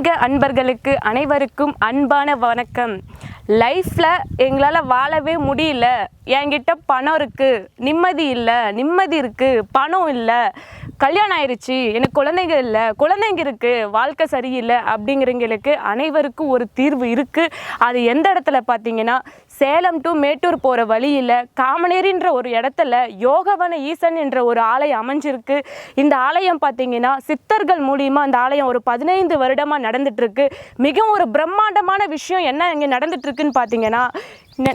ஆன்மீக அன்பர்களுக்கு அனைவருக்கும் அன்பான வணக்கம். லைஃப்பில் எங்களால் வாழவே முடியல. என்கிட்ட பணம் இருக்குது நிம்மதி இல்லை நிம்மதி இருக்குது பணம் இல்லை. கல்யாணம் ஆயிடுச்சு எனக்கு குழந்தைங்க இல்லை குழந்தைங்க இருக்குது வாழ்க்கை சரியில்லை அப்படிங்கிறவங்களுக்கு அனைவருக்கும் ஒரு தீர்வு இருக்குது அது எந்த இடத்துல பார்த்தீங்கன்னா சேலம் டு மேட்டூர் போகிற வழியில் காமனேரின்ற ஒரு இடத்துல யோகவன ஈசன் என்ற ஒரு ஆலயம் அமைஞ்சிருக்கு. இந்த ஆலயம் பார்த்தீங்கன்னா சித்தர்கள் மூலியமாக அந்த ஆலயம் ஒரு பதினைந்து வருடமாக நடந்துட்டு இருக்கு மிகவும் ஒரு பிரம்மாண்டமான விஷயம் என்ன இங்கே நடந்துட்டு இருக்குன்னு பார்த்தீங்கன்னா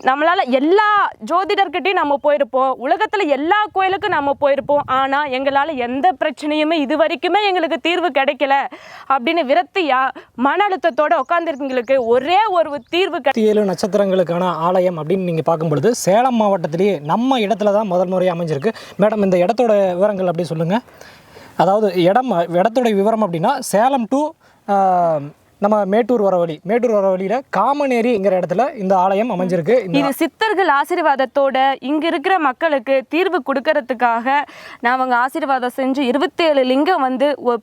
நம்மளால் எல்லா ஜோதிடர்கிட்டையும் நம்ம போயிருப்போம். உலகத்தில் எல்லா கோயிலுக்கும் நம்ம போயிருப்போம். ஆனால் எங்களால் எந்த பிரச்சனையுமே இது வரைக்குமே எங்களுக்கு தீர்வு கிடைக்கல. அப்படின்னு விரக்தியா மன அழுத்தத்தோடு உட்காந்துருக்கீங்களுக்கு ஒரே ஒரு தீர்வு ஏழு நட்சத்திரங்களுக்கான ஆலயம் அப்படின்னு நீங்கள் பார்க்கும் பொழுது சேலம் மாவட்டத்திலேயே நம்ம இடத்துல தான் முதல் முறை அமைஞ்சிருக்கு. மேடம் இந்த இடத்தோட விவரங்கள் அப்படி சொல்லுங்கள் அதாவது இடம் இடத்துடைய விவரம் அப்படின்னா சேலம் டு um, நம்ம மேட்டூர் வர வழி மேட்டூர் வர வழியில் காமனேரிங்கிற இடத்துல இந்த ஆலயம் அமைஞ்சிருக்கு. இது சித்தர்கள் ஆசீர்வாதத்தோட இங்க இருக்கிற மக்களுக்கு தீர்வு கொடுக்கறதுக்காக நான் அவங்க ஆசீர்வாதம் செஞ்சு இருபத்தேழு லிங்கம் வந்து ஒ-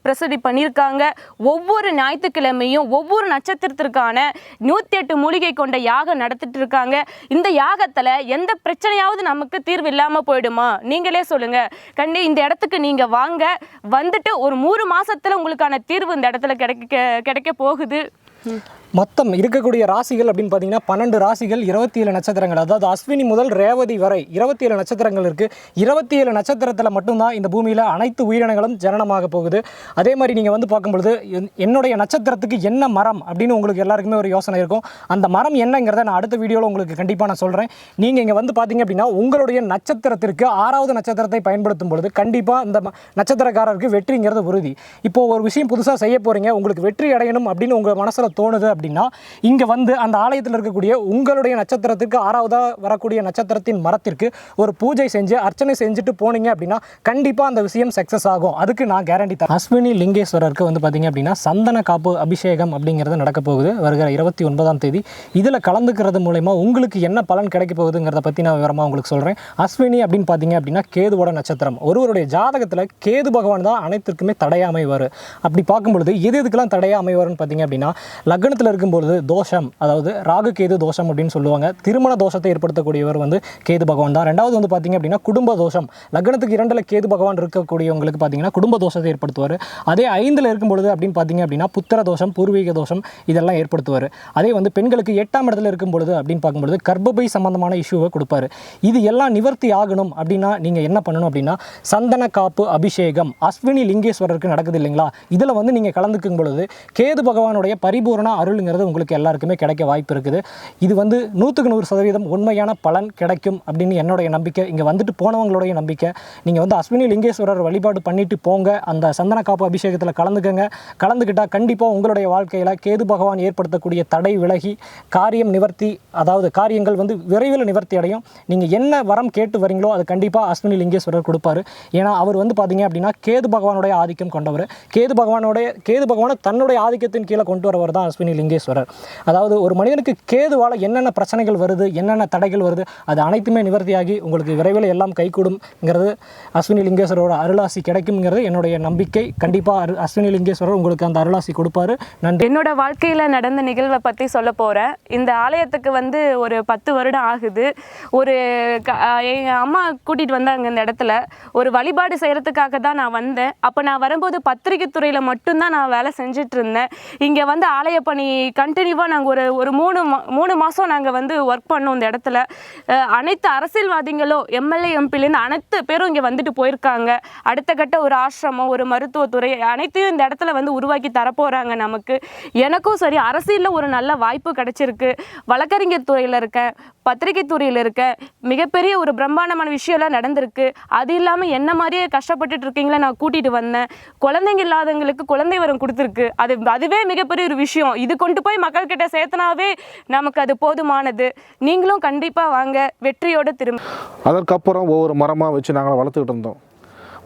பண்ணியிருக்காங்க. ஒவ்வொரு ஞாயிற்றுக்கிழமையும் ஒவ்வொரு நட்சத்திரத்திற்கான நூற்றி எட்டு மூலிகை கொண்ட யாகம் நடத்திட்டு இருக்காங்க. இந்த யாகத்துல எந்த பிரச்சனையாவது நமக்கு தீர்வு இல்லாம போயிடுமா? நீங்களே சொல்லுங்க. கண்டி இந்த இடத்துக்கு நீங்க வாங்க. வந்துட்டு ஒரு மூணு மாசத்துல உங்களுக்கான தீர்வு இந்த இடத்துல கிடைக்க கிடைக்க போகுது. bit. Hmm. மொத்தம் இருக்கக்கூடிய ராசிகள் அப்படின்னு பார்த்தீங்கன்னா பன்னெண்டு ராசிகள் இருபத்தி ஏழு நட்சத்திரங்கள். அதாவது அஸ்வினி முதல் ரேவதி வரை இருபத்தி ஏழு நட்சத்திரங்கள் இருக்குது இருபத்தி ஏழு நட்சத்திரத்தில் மட்டும்தான் இந்த பூமியில் அனைத்து உயிரினங்களும் ஜனனமாக போகுது. அதே மாதிரி நீங்கள் வந்து பார்க்கும்பொழுது என்- என்னுடைய நட்சத்திரத்துக்கு என்ன மரம் அப்படின்னு உங்களுக்கு எல்லாருக்குமே ஒரு யோசனை இருக்கும். அந்த மரம் என்னங்கிறத நான் அடுத்த வீடியோவில் உங்களுக்கு கண்டிப்பாக நான் சொல்கிறேன் நீங்கள் இங்கே வந்து பார்த்தீங்க அப்படின்னா உங்களுடைய நட்சத்திரத்திற்கு ஆறாவது நட்சத்திரத்தை பயன்படுத்தும் பொழுது கண்டிப்பாக இந்த நட்சத்திரக்காரருக்கு வெற்றிங்கிறது உறுதி. இப்போது ஒரு விஷயம் புதுசாக செய்ய போகிறீங்க உங்களுக்கு வெற்றி அடையணும் அப்படின்னு உங்கள் மனசில் தோணுது அப்படின்னா இங்கே வந்து அந்த ஆலயத்தில் இருக்கக்கூடிய உங்களுடைய நட்சத்திரத்திற்கு ஆறாவதாக வரக்கூடிய நட்சத்திரத்தின் மரத்திற்கு ஒரு பூஜை செஞ்சு அர்ச்சனை செஞ்சுட்டு போனீங்க அப்படின்னா கண்டிப்பாக அந்த விஷயம் சக்ஸஸ் ஆகும். அதுக்கு நான் கேரண்டி தரேன். அஸ்வினி லிங்கேஸ்வரருக்கு வந்து பார்த்தீங்க அப்படின்னா சந்தன காப்பு அபிஷேகம் அப்படிங்கிறது நடக்க போகுது. வருகிற இருபத்தி ஒன்பதாம் தேதி. இதில் கலந்துக்கிறது மூலயமா உங்களுக்கு என்ன பலன் கிடைக்க போகுதுங்கிறத பற்றி நான் விவரமாக உங்களுக்கு சொல்கிறேன் அஸ்வினி அப்படின்னு பார்த்தீங்க அப்படின்னா கேதுவோட நட்சத்திரம். ஒருவருடைய ஜாதகத்தில் கேது பகவான் தான் அனைத்திற்குமே தடையாக அமைவார். அப்படி பார்க்கும் பொழுது எது எதுக்கெல்லாம் தடையாக அமைவார்னு பார்த்தீங்க அப்படின்னா லக்னத்தில் இருக்கும்பொழுது தோஷம் அதாவது ராகு கேது தோஷம் அப்படின்னு சொல்லுவாங்க. திருமண தோஷத்தை ஏற்படுத்தக்கூடியவர் வந்து கேது பகவான் தான். ரெண்டாவது வந்து பார்த்திங்க அப்படின்னா குடும்ப தோஷம். லக்னத்துக்கு இரண்டில் கேது பகவான் இருக்கக்கூடியவங்களுக்கு பார்த்தீங்கன்னா குடும்ப தோஷத்தை ஏற்படுத்துவார். அதே ஐந்தில் இருக்கும்பொழுது அப்படின்னு பார்த்தீங்க அப்படின்னா புத்திர தோஷம் பூர்வீக தோஷம் இதெல்லாம் ஏற்படுத்துவார். அதே வந்து பெண்களுக்கு எட்டாம் இடத்துல இருக்கும் பொழுது அப்படின்னு பார்க்கும்பொழுது கர்ப்பப்பை சம்பந்தமான இஷ்யூவை கொடுப்பாரு. இது எல்லாம் நிவர்த்தி ஆகணும் அப்படின்னா நீங்கள் என்ன பண்ணணும் அப்படின்னா சந்தன காப்பு அபிஷேகம். அஸ்வினி லிங்கேஸ்வரருக்கு நடக்குது இல்லைங்களா? இதில் வந்து நீங்கள் கலந்துக்கும் பொழுது கேது பகவானுடைய பரிபூரண அருளுங்கிறது உங்களுக்கு எல்லாருக்குமே கிடைக்க வாய்ப்பு இருக்குது. இது வந்து நூற்றுக்கு நூறு சதவீதம் உண்மையான பலன் கிடைக்கும் அப்படின்னு என்னுடைய நம்பிக்கை. இங்கே வந்துட்டு போனவங்களுடைய நம்பிக்கை. நீங்கள் வந்து அஸ்வினி லிங்கேஸ்வரர் வழிபாடு பண்ணிட்டு போங்க. அந்த சந்தன காப்பு அபிஷேகத்தில் கலந்துக்கங்க. கலந்துக்கிட்டால் கண்டிப்பாக உங்களுடைய வாழ்க்கையில் கேது பகவான் ஏற்படுத்தக்கூடிய தடை விலகி காரியம் நிவர்த்தி அதாவது காரியங்கள் வந்து விரைவில் நிவர்த்தி அடையும். நீங்கள் என்ன வரம் கேட்டு வரீங்களோ அது கண்டிப்பாக அஸ்வினி லிங்கேஸ்வரர் கொடுப்பாரு. ஏன்னா அவர் வந்து பார்த்தீங்க அப்படின்னா கேது பகவானுடைய ஆதிக்கம் கொண்டவர். கேது பகவானுடைய கேது பகவானை தன்னுடைய ஆதிக்கத்தின் கீழே கொண்டு வரவர் தான் அஸ்வினி லிங்கேஸ்வரர் அதாவது ஒரு மனிதனுக்கு கேதுவால் என்னென்ன பிரச்சனைகள் வருது என்னென்ன தடைகள் வருது அது அனைத்துமே நிவர்த்தியாகி உங்களுக்கு விரைவில் எல்லாம் கைகூடும்ங்கிறது அஸ்வினி லிங்கேஸ்வரோட அருளாசி கிடைக்கும்ங்கிறது என்னுடைய நம்பிக்கை. கண்டிப்பாக அரு அஸ்வினி லிங்கேஸ்வரர் உங்களுக்கு அந்த அருளாசி கொடுப்பாரு. நன்றி. என்னோட வாழ்க்கையில் நடந்த நிகழ்வை பற்றி சொல்ல போகிறேன் இந்த ஆலயத்துக்கு வந்து ஒரு பத்து வருடம் ஆகுது. ஒரு க- எங்கள் அம்மா கூட்டிகிட்டு வந்தாங்க இந்த இடத்துல. ஒரு வழிபாடு செய்கிறதுக்காக தான் நான் வந்தேன். அப்போ நான் வரும்போது பத்திரிகை துறையில் மட்டும்தான் நான் வேலை செஞ்சுட்டு இருந்தேன். இங்கே வந்து ஆலய பணி கண்டினியூவாக நாங்கள் ஒரு ஒரு மூணு மா- மூணு மாதம் நாங்கள் வந்து ஒர்க் பண்ணோம் இந்த இடத்துல. அனைத்து அரசியல்வாதிகளும் எம்எல்ஏ எம்பிலேருந்து அனைத்து பேரும் இங்கே வந்துட்டு போயிருக்காங்க. அடுத்த கட்ட ஒரு ஆசிரமம் ஒரு மருத்துவத்துறை அனைத்தையும் இந்த இடத்துல வந்து உருவாக்கி தரப்போகிறாங்க நமக்கு. எனக்கும் சரி அரசியலில் ஒரு நல்ல வாய்ப்பு கிடச்சிருக்கு. வழக்கறிஞர் துறையில் இருக்கேன் பத்திரிகை துறையில் இருக்கேன். மிகப்பெரிய ஒரு பிரம்மாண்டமான விஷயம்லாம் நடந்திருக்கு. அது இல்லாமல் என்ன மாதிரியே கஷ்டப்பட்டுட்டு இருக்கீங்களா நான் கூட்டிகிட்டு வந்தேன். குழந்தைங்க இல்லாதவங்களுக்கு குழந்தை வரம் கொடுத்துருக்கு. அது அதுவே மிகப்பெரிய ஒரு விஷயம். இதுக்கு கொண்டு போய் மக்கள்கிட்ட சேர்த்தனாவே நமக்கு அது போதுமானது. நீங்களும் கண்டிப்பாக வாங்க வெற்றியோட திரும்ப. அதற்கப்புறம் ஒவ்வொரு மரமாக வச்சு நாங்கள் வளர்த்துக்கிட்டு இருந்தோம்.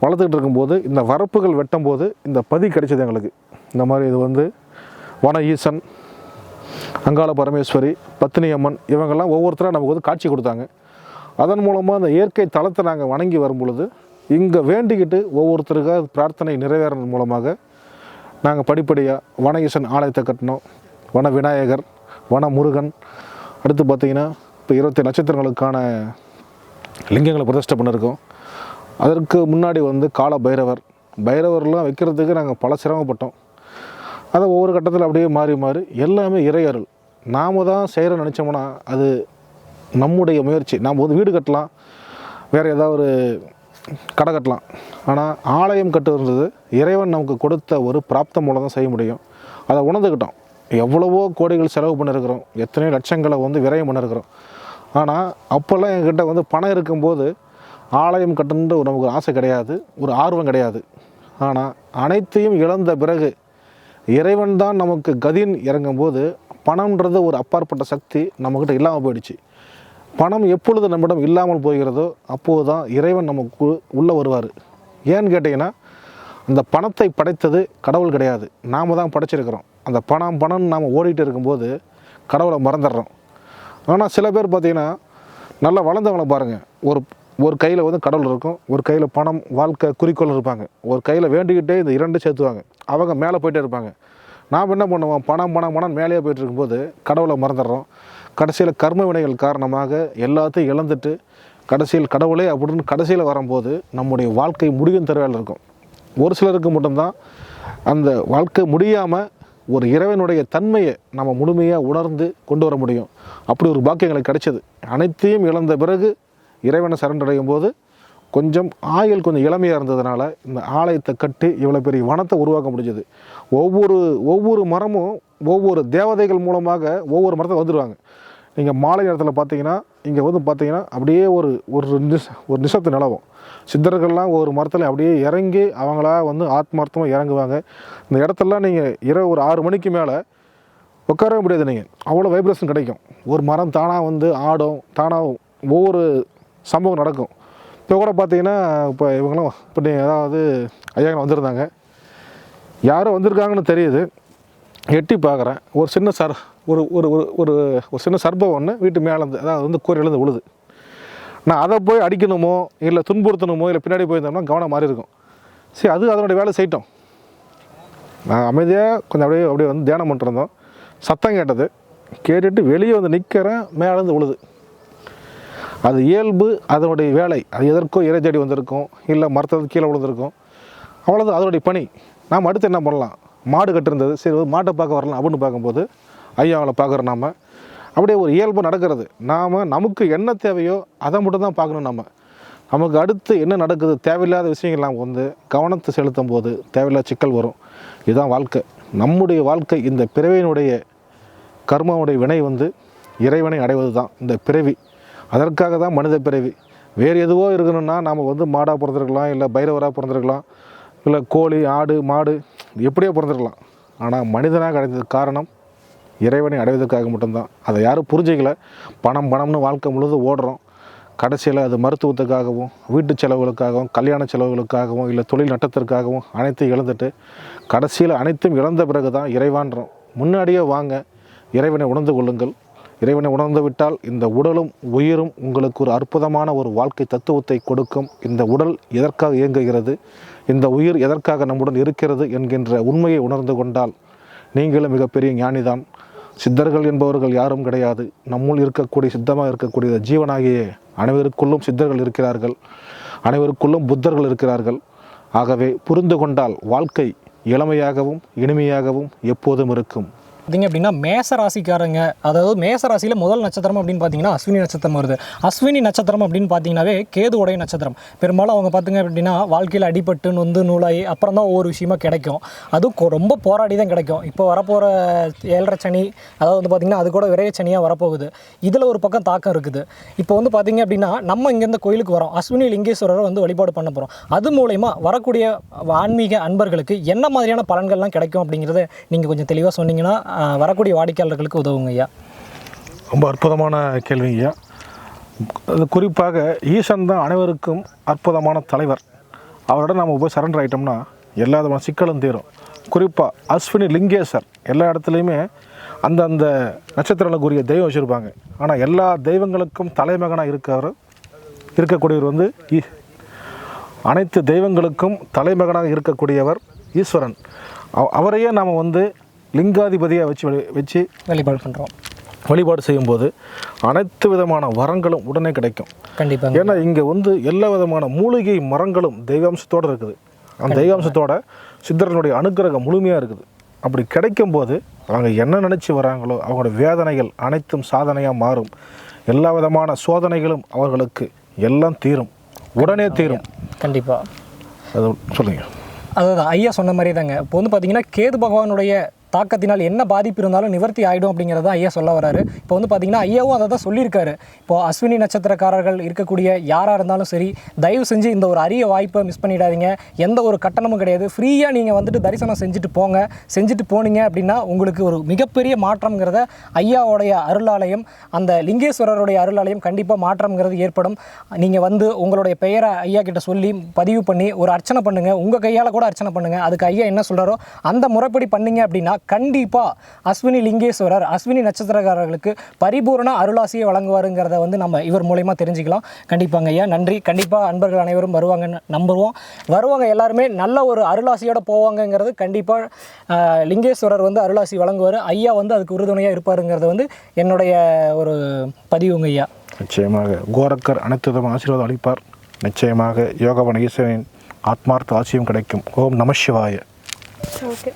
வளர்த்துக்கிட்டு இருக்கும்போது இந்த வரப்புகள் வெட்டும் போது இந்த பதி கிடைச்சது எங்களுக்கு. இந்த மாதிரி இது வந்து வன ஈசன் அங்காள பரமேஸ்வரி பத்தினி அம்மன் இவங்கெல்லாம் ஒவ்வொருத்தராக நமக்கு வந்து காட்சி கொடுத்தாங்க. அதன் மூலமாக அந்த இயற்கை தளத்தை நாங்கள் வணங்கி வரும் பொழுது இங்கே வேண்டிக்கிட்டு ஒவ்வொருத்தருக்காக பிரார்த்தனை நிறைவேறது மூலமாக நாங்கள் படிப்படியாக வன ஈசன் ஆலயத்தை கட்டினோம். வன விநாயகர் வன முருகன். அடுத்து பார்த்திங்கன்னா இப்போ இருபத்தி நட்சத்திரங்களுக்கான லிங்கங்களை பிரதிஷ்டை பண்ணியிருக்கோம் அதற்கு முன்னாடி வந்து கால பைரவர் பைரவர்லாம் வைக்கிறதுக்கு நாங்கள் பல சிரமப்பட்டோம். அதை ஒவ்வொரு கட்டத்தில் அப்படியே மாறி மாறி எல்லாமே இறையருள் நாம தான் செய்கிற நினச்சோம்னா அது நம்முடைய முயற்சி. நாம் வந்து வீடு கட்டலாம். வேறு ஏதாவது ஒரு கடை கட்டலாம். ஆனால் ஆலயம் கட்டுறது இறைவன் நமக்கு கொடுத்த ஒரு பிராப்தம் மூலம் தான் செய்ய முடியும். அதை உணர்ந்துக்கிட்டோம் எவ்வளவோ கோடிகள் செலவு பண்ணியிருக்கிறோம் எத்தனையோ லட்சங்களை வந்து விரயம் பண்ணியிருக்கிறோம் ஆனால் அப்போல்லாம் என்கிட்ட வந்து பணம் இருக்கும்போது ஆலயம் கட்டணுன்ற ஒரு நமக்கு ஆசை கிடையாது. ஒரு ஆர்வம் கிடையாது. ஆனால் அனைத்தையும் இழந்த பிறகு இறைவன் தான் நமக்கு கதின்னு இறங்கும்போது பணம்ன்றது ஒரு அப்பாற்பட்ட சக்தி நம்மக்கிட்ட இல்லாமல் போயிடுச்சு. பணம் எப்பொழுது நம்மிடம் இல்லாமல் போகிறதோ அப்போது தான் இறைவன் நமக்கு உள்ளே வருவார். ஏன்னு கேட்டிங்கன்னா அந்த பணத்தை படைத்தது கடவுள் கிடையாது. நாம் தான் படைச்சிருக்கிறோம். அந்த பணம் பணம்னு நாம் ஓடிட்டு இருக்கும்போது கடவுளை மறந்துடுறோம். ஆனால் சில பேர் பார்த்தீங்கன்னா நல்லா வளர்ந்தவங்களை பாருங்கள் ஒரு ஒரு கையில் வந்து கடவுள் இருக்கும் ஒரு கையில் பணம் வாழ்க்கை குறிக்கோள் இருப்பாங்க. ஒரு கையில் வேண்டிக்கிட்டே இந்த இரண்டு சேர்த்துவாங்க. அவங்க மேலே போயிட்டே இருப்பாங்க. நாம் என்ன பண்ணுவோம்? பணம் பணம் பணம் மேலேயே போயிட்டு இருக்கும்போது கடவுளை மறந்துடுறோம். கடைசியில் கர்ம வினைகள் காரணமாக எல்லாத்தையும் இழந்துட்டு கடைசியில் கடவுளே அப்படின்னு கடைசியில் வரும்போது நம்முடைய வாழ்க்கை முடியும் தருவையில் இருக்கும். ஒரு சிலருக்கு மட்டும்தான் அந்த வாழ்க்கை முடியாமல் ஒரு இறைவனுடைய தன்மையை நம்ம முழுமையாக உணர்ந்து கொண்டு வர முடியும். அப்படி ஒரு பாக்கியம் எங்களுக்கு கிடைச்சது. அனைத்தையும் இழந்த பிறகு இறைவனை சரண்டடையும் போது கொஞ்சம் ஆயுள் கொஞ்சம் இளமையாக இருந்ததுனால இந்த ஆலயத்தை கட்டி இவ்வளோ பெரிய வனத்தை உருவாக்க முடிஞ்சது. ஒவ்வொரு ஒவ்வொரு மரமும் ஒவ்வொரு தேவதைகள் மூலமாக ஒவ்வொரு மரத்தை வந்துடுவாங்க நீங்கள் மாலை நேரத்தில் பார்த்தீங்கன்னா இங்கே வந்து பார்த்தீங்கன்னா அப்படியே ஒரு ஒரு நிஷ ஒரு நிஷத்து நிலவும். சித்தர்கள்லாம் ஒரு மரத்தில் அப்படியே இறங்கி அவங்களா வந்து ஆத்மார்த்தமாக இறங்குவாங்க. இந்த இடத்தெல்லாம் நீங்கள் இரவு ஒரு ஆறு மணிக்கு மேலே உட்காரவே முடியாது நீங்கள் அவ்வளோ வைப்ரேஷன் கிடைக்கும். ஒரு மரம் தானாக வந்து ஆடும் தானாக ஒவ்வொரு சம்பவம் நடக்கும். இப்போ கூட பார்த்தீங்கன்னா இப்போ இவங்களும் இப்போ நீங்கள் அதாவது ஐயாங்க வந்திருந்தாங்க. யாரும் வந்திருக்காங்கன்னு தெரியுது. எட்டி பார்க்குறேன் ஒரு சின்ன சர ஒரு ஒரு ஒரு ஒரு ஒரு சின்ன சர்பம் ஒன்று வீட்டு மேலேருந்து அதாவது வந்து கூரையிலேருந்து உழுது. நான் அதை போய் அடிக்கணுமோ இல்லை துன்புறுத்தணுமோ இல்லை பின்னாடி போயிருந்தோம்னா கவனம் மாறி இருக்கும். சரி அது அதனுடைய வேலை செய்யிட்டோம். நான் அமைதியாக கொஞ்சம் அப்படியே அப்படியே வந்து தியானம் பண்ணிருந்தோம் சத்தம் கேட்டது. கேட்டுட்டு வெளியே வந்து நிற்கிறேன் மேலேருந்து உழுது. அது இயல்பு அதனுடைய வேலை. அது எதற்கோ இறைச்செடி வந்திருக்கும் இல்லை மரத்தது கீழே விழுந்திருக்கும். அவ்வளோதான் அதனுடைய பணி. நாம் அடுத்து என்ன பண்ணலாம்? மாடு கட்டிருந்தது. சரி ஒரு மாட்டை பார்க்க வரலாம் அப்படின்னு பார்க்கும்போது ஐயா அவளை பார்க்குறோம் நாம. அப்படியே ஒரு இயல்பு நடக்கிறது. நாம் நமக்கு என்ன தேவையோ அதை மட்டும் தான் பார்க்கணும் நம்ம நமக்கு அடுத்து என்ன நடக்குது தேவையில்லாத விஷயங்கள் நாம் வந்து கவனத்தை செலுத்தும் போது தேவையில்லாத சிக்கல் வரும். இதுதான் வாழ்க்கை. நம்முடைய வாழ்க்கை இந்த பிறவியினுடைய கர்மாவுடைய வினை வந்து இறைவனை அடைவது தான் இந்த பிறவி. அதற்காக தான் மனித பிறவி. வேறு எதுவோ இருக்கணும்னா நாம் வந்து மாடாக பிறந்திருக்கலாம் இல்லை பைரவராக பிறந்திருக்கலாம் இல்லை கோழி ஆடு மாடு எப்படியோ பிறந்திருக்கலாம். ஆனால் மனிதனாக அடைந்தது காரணம் இறைவனை அடைவதற்காக மட்டும்தான். அதை யாரும் புரிஞ்சிக்கல. பணம் பணம்னு வாழ்க்கை முழுது ஓடுறோம். கடைசியில் அது மருத்துவத்துக்காகவும் வீட்டு செலவுகளுக்காகவும் கல்யாண செலவுகளுக்காகவும் இல்லை தொழில் நட்டத்திற்காகவும் அனைத்தையும் இழந்துட்டு கடைசியில் அனைத்தும் இழந்த பிறகு தான் இறைவான்றோம். முன்னாடியே வாங்க. இறைவனை உணர்ந்து கொள்ளுங்கள். இறைவனை உணர்ந்து விட்டால் இந்த உடலும் உயிரும் உங்களுக்கு ஒரு அற்புதமான ஒரு வாழ்க்கை தத்துவத்தை கொடுக்கும். இந்த உடல் எதற்காக இயங்குகிறது? இந்த உயிர் எதற்காக நம்முடன் இருக்கிறது? என்கின்ற உண்மையை உணர்ந்து கொண்டால் நீங்களும் மிகப்பெரிய ஞானிதான். சித்தர்கள் என்பவர்கள் யாரும் கிடையாது. நம்முள் இருக்கக்கூடிய சித்தமாக இருக்கக்கூடிய ஜீவனாகிய அனைவருக்குள்ளும் சித்தர்கள் இருக்கிறார்கள். அனைவருக்குள்ளும் புத்தர்கள் இருக்கிறார்கள். ஆகவே புரிந்து கொண்டால் வாழ்க்கை இளமையாகவும் இனிமையாகவும் எப்போதும் இருக்கும். பார்த்தீங்க அப்படின்னா மேச ராசிக்காரங்க அதாவது மேச ராசியில் முதல் நட்சத்திரம் அப்படின்னு பார்த்தீங்கன்னா அஸ்வினி நட்சத்திரம் வருது. அஸ்வினி நட்சத்திரம் அப்படின்னு பார்த்தீங்கன்னாவே கேதுவுடைய நட்சத்திரம். பெரும்பாலும் அவங்க பார்த்தீங்க அப்படின்னா வாழ்க்கையில் அடிபட்டு நொந்து நூலாகி அப்புறம் தான் ஒவ்வொரு விஷயமா கிடைக்கும். அதுவும் கொ- ரொம்ப போராடி தான் கிடைக்கும். இப்போ வரப்போகிற ஏழரை சனி அதாவது வந்து பார்த்திங்கன்னா அது கூட விரைய சனியாக வரப்போகுது. இதில் ஒரு பக்கம் தாக்கம் இருக்குது. இப்போ வந்து பார்த்தீங்க அப்படின்னா நம்ம இங்கேருந்து கோயிலுக்கு வரோம். அஸ்வினி லிங்கேஸ்வரரை வந்து வழிபாடு பண்ண போகிறோம் அது மூலயமா வரக்கூடிய ஆன்மீக அன்பர்களுக்கு என்ன மாதிரியான பலன்கள்லாம் கிடைக்கும் அப்படிங்கிறத நீங்கள் கொஞ்சம் தெளிவாக சொன்னீங்கன்னா வரக்கூடிய வாடிக்கையாளர்களுக்கு உதவுங்க ஐயா. ரொம்ப அற்புதமான கேள்வி ஐயா. அது குறிப்பாக ஈசன் தான் அனைவருக்கும் அற்புதமான தலைவர். அவரோட நம்ம போய் சரண்டர் ஆகிட்டோம்னா எல்லா விதமான சிக்கலும் தீரும். குறிப்பாக அஸ்வினி லிங்கேசர் எல்லா இடத்துலையுமே அந்தந்த நட்சத்திரங்களுக்குரிய தெய்வம் வச்சுருப்பாங்க. ஆனால் எல்லா தெய்வங்களுக்கும் தலைமகனாக இருக்கவர் இருக்கக்கூடியவர் வந்து ஈ- அனைத்து தெய்வங்களுக்கும் தலைமகனாக இருக்கக்கூடியவர் ஈஸ்வரன். அவ- அவரையே நாம் வந்து லிங்காதிபதியாக வச்சு வச்சு வழிபாடு பண்ணுறோம் வழிபாடு செய்யும்போது அனைத்து விதமான வரங்களும் உடனே கிடைக்கும். கண்டிப்பாங்க. ஏன்னா இங்கே வந்து எல்லா விதமான மூலிகை மரங்களும் தெய்வாம்சத்தோடு இருக்குது. அந்த தெய்வாம்சத்தோட சித்தர்களுடைய அனுக்கிரகம் முழுமையாக இருக்குது. அப்படி கிடைக்கும்போது அவங்க என்ன நினச்சி வராங்களோ அவங்களோட வேதனைகள் அனைத்தும் சாதனையாக மாறும். எல்லா விதமான சோதனைகளும் அவர்களுக்கு எல்லாம் தீரும். உடனே தீரும். கண்டிப்பாக அது சொல்லுங்க. அதுதான் ஐயா சொன்ன மாதிரி தாங்க இப்போ வந்து பார்த்தீங்கன்னா கேது பகவானுடைய தாக்கத்தினால் என்ன பாதிப்பு இருந்தாலும் நிவர்த்தி ஆகிடும் அப்படிங்கிறத ஐயா சொல்ல வராரு. இப்போ வந்து பார்த்தீங்கன்னா ஐயாவும் அதை தான் சொல்லியிருக்காரு. இப்போ அஸ்வினி நட்சத்திரக்காரர்கள் இருக்கக்கூடிய யாராக இருந்தாலும் சரி தயவு செஞ்சு இந்த ஒரு அரிய வாய்ப்பை மிஸ் பண்ணிடாதீங்க. எந்த ஒரு கட்டணமும் கிடையாது. ஃப்ரீயாக நீங்கள் வந்துட்டு தரிசனம் செஞ்சுட்டு போங்க. செஞ்சுட்டு போனீங்க அப்படின்னா உங்களுக்கு ஒரு மிகப்பெரிய மாற்றம்ங்கிறத ஐயாவோடைய அருளாலயம் அந்த லிங்கேஸ்வரருடைய அருளாலயம் கண்டிப்பாக மாற்றம்ங்கிறது ஏற்படும். நீங்கள் வந்து உங்களுடைய பெயரை ஐயா கிட்ட சொல்லி பதிவு பண்ணி ஒரு அர்ச்சனை பண்ணுங்கள் உங்கள் கையால் கூட அர்ச்சனை பண்ணுங்க. அதுக்கு ஐயா என்ன சொல்கிறாரோ அந்த முறைப்படி பண்ணீங்க அப்படின்னா கண்டிப்பாக அஸ்வினி லிங்கேஸ்வரர் அஸ்வினி நட்சத்திரக்காரர்களுக்கு பரிபூரண அருளாசியை வழங்குவாருங்கிறத வந்து நம்ம இவர் மூலயமா தெரிஞ்சுக்கலாம். கண்டிப்பாங்க ஐயா நன்றி. கண்டிப்பாக அன்பர்கள் அனைவரும் வருவாங்கன்னு நம்புவோம். வருவாங்க எல்லாருமே நல்ல ஒரு அருளாசியோட போவாங்கங்கிறது கண்டிப்பாக லிங்கேஸ்வரர் வந்து அருளாசி வழங்குவார். ஐயா வந்து அதுக்கு உறுதுணையாக இருப்பாருங்கிறது வந்து என்னுடைய ஒரு பதிவுங்க ஐயா. நிச்சயமாக. கோரக்கர் அனைத்து விதமான ஆசீர்வாதம் அளிப்பார். நிச்சயமாக யோகவன ஈஸ்வரனின் ஆத்மார்த்த ஆசியம் கிடைக்கும். ஓம் நம சிவாய. ஓகே